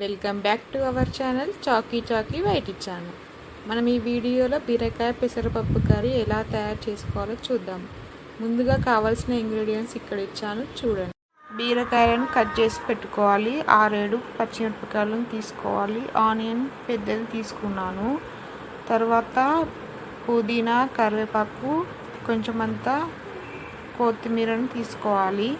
Welcome back to our channel Chaki Chaki YT channel. మనం ఈ వీడియోలో బీరకాయ పెసరపప్పు కర్రీ ఎలా తయారు చేసుకోవాలో చూద్దాం. ముందుగా కావాల్సిన ఇంగ్రీడియంట్స్ ఇక్కడ ఇచ్చాను చూడండి. బీరకాయలను కట్ చేసి పెట్టుకోవాలి. ఆరేడు పచ్చిమిరపకాయలను తీసుకోవాలి. ఆనియన్ పెద్దది తీసుకున్నాను. తర్వాత పుదీనా కరివేపాకు కొంచెం అంతా కొత్తిమీరను తీసుకోవాలి.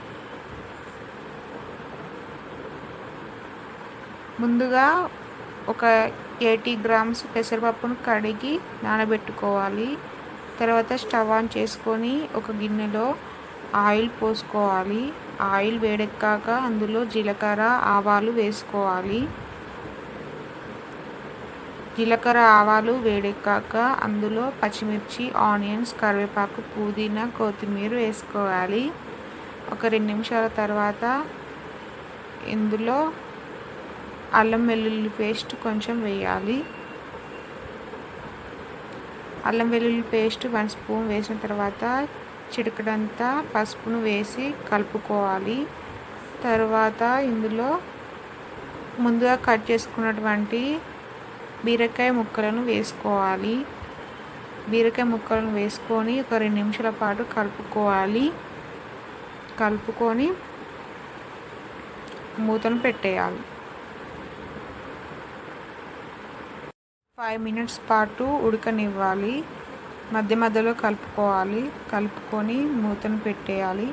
ముందుగా ఒక ఎయిటీ గ్రామ్స్ పెసరపప్పును కడిగి నానబెట్టుకోవాలి. తర్వాత స్టవ్ ఆన్ చేసుకొని ఒక గిన్నెలో ఆయిల్ పోసుకోవాలి. ఆయిల్ వేడెక్కాక అందులో జీలకర్ర ఆవాలు వేసుకోవాలి. జీలకర్ర ఆవాలు వేడెక్కాక అందులో పచ్చిమిర్చి ఆనియన్స్ కరివేపాకు పుదీనా కొత్తిమీర వేసుకోవాలి. ఒక రెండు నిమిషాల తర్వాత ఇందులో అల్లం వెల్లుల్లి పేస్ట్ కొంచెం వేయాలి. అల్లం వెల్లుల్లి పేస్ట్ వన్ స్పూన్ వేసిన తర్వాత చిటికడంతా పసుపును వేసి కలుపుకోవాలి. తర్వాత ఇందులో ముందుగా కట్ చేసుకున్నటువంటి బీరకాయ ముక్కలను వేసుకోవాలి. బీరకాయ ముక్కలను వేసుకొని ఒక రెండు నిమిషాల పాటు కలుపుకోవాలి. కలుపుకొని మూతను పెట్టేయాలి. ఫైవ్ మినిట్స్ పాటు ఉడకనివ్వాలి. మధ్య మధ్యలో కలుపుకోవాలి. కలుపుకొని మూతను పెట్టేయాలి.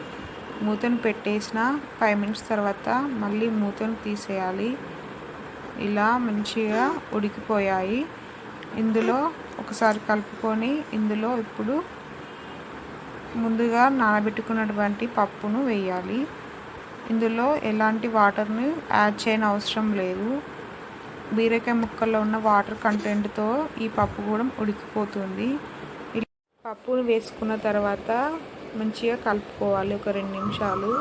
మూతను పెట్టేసిన ఫైవ్ మినిట్స్ తర్వాత మళ్ళీ మూతను తీసేయాలి. ఇలా మంచిగా ఉడికిపోయాయి. ఇందులో ఒకసారి కలుపుకొని ఇందులో ఇప్పుడు ముందుగా నానబెట్టుకున్నటువంటి పప్పును వేయాలి. ఇందులో ఎలాంటి వాటర్ని యాడ్ చేయని అవసరం లేదు. బీరకాయ ముక్కల్లో ఉన్న వాటర్ కంటెంట్తో ఈ పప్పు కూడా ఉడికిపోతుంది. పప్పును వేసుకున్న తర్వాత మంచిగా కలుపుకోవాలి ఒక రెండు నిమిషాలు.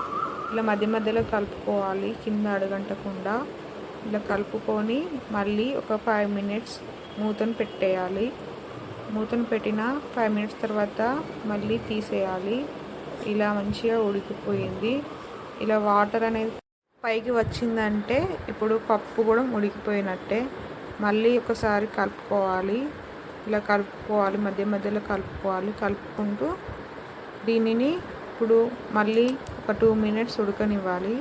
ఇలా మధ్య మధ్యలో కలుపుకోవాలి కింద అడగంటకుండా. ఇలా కలుపుకొని మళ్ళీ ఒక ఫైవ్ మినిట్స్ మూతను పెట్టేయాలి. మూతను పెట్టిన ఫైవ్ మినిట్స్ తర్వాత మళ్ళీ తీసేయాలి. ఇలా మంచిగా ఉడికిపోయింది. ఇలా వాటర్ అనేది పైకి వచ్చిందంటే ఇప్పుడు పప్పు కూడా ఉడికిపోయినట్టే మళ్ళీ ఒకసారి కలుపుకోవాలి. ఇలా కలుపుకోవాలి మధ్య మధ్యలో కలుపుకోవాలి. కలుపుకుంటూ దీనిని ఇప్పుడు మళ్ళీ ఒక టూ మినిట్స్ ఉడకనివ్వాలి.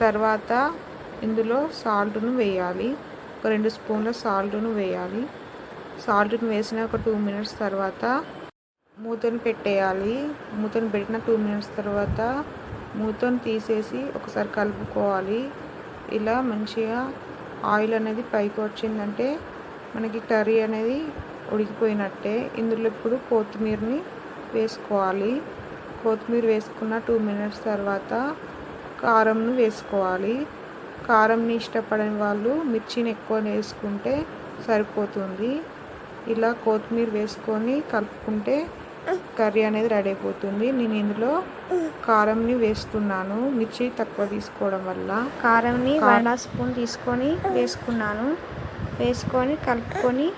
తర్వాత ఇందులో సాల్ట్ను వేయాలి. ఒక రెండు స్పూన్ల సాల్ట్ను వేయాలి. సాల్ట్ను వేసిన ఒక టూ మినిట్స్ తర్వాత మూతను పెట్టేయాలి. మూతను పెట్టిన టూ మినిట్స్ తర్వాత మూతను తీసేసి ఒకసారి కలుపుకోవాలి. ఇలా మంచిగా ఆయిల్ అనేది పైకి వచ్చిందంటే మనకి కర్రీ అనేది ఉడికిపోయినట్టే. ఇందులో ఇప్పుడు కొత్తిమీరని వేసుకోవాలి. కొత్తిమీర వేసుకున్న టూ మినిట్స్ తర్వాత కారంను వేసుకోవాలి. కారంని ఇష్టపడని వాళ్ళు మిర్చిని ఎక్కువ వేసుకుంటే సరిపోతుంది. ఇలా కొత్తిమీర వేసుకొని కలుపుకుంటే కర్రీ అనేది రెడీ అయిపోతుంది. నేను ఇందులో కారంని వేస్తున్నాను. మిర్చి తక్కువ తీసుకోవడం వల్ల. కారంని వన్ స్పూన్ తీసుకొని వేసుకున్నాను. వేసుకొని కలుపుకొని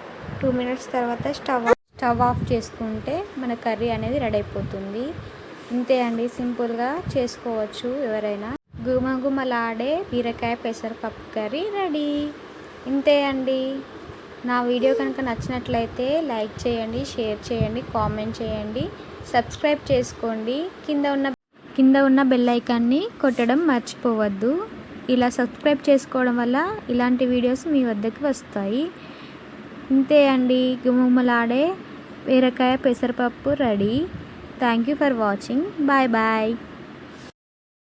టూ మినిట్స్ తర్వాత స్టవ్ స్టవ్ ఆఫ్ చేసుకుంటే మన కర్రీ అనేది రెడీ అయిపోతుంది. ఇంతే అండి. సింపుల్గా చేసుకోవచ్చు ఎవరైనా. గుమగుమలాడే బీరకాయ పెసరపప్పు కర్రీ రెడీ. ఇంతే అండి. నా వీడియో కనుక నచ్చినట్లయితే లైక్ చేయండి షేర్ చేయండి కామెంట్ చేయండి సబ్స్క్రైబ్ చేసుకోండి. కింద ఉన్న కింద ఉన్న బెల్ ఐకాన్ని కొట్టడం మర్చిపోవద్దు. ఇలా సబ్స్క్రైబ్ చేసుకోవడం వల్ల ఇలాంటి వీడియోస్ మీ వద్దకు వస్తాయి. ఇంతే అండి. గుమ్మలాడే బీరకాయ పెసరపప్పు ready. Thank you for watching bye bye